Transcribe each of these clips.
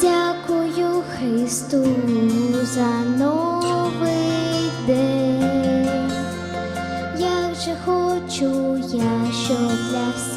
Дякую Христу за новий день, як же хочу я, щоб для всіх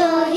show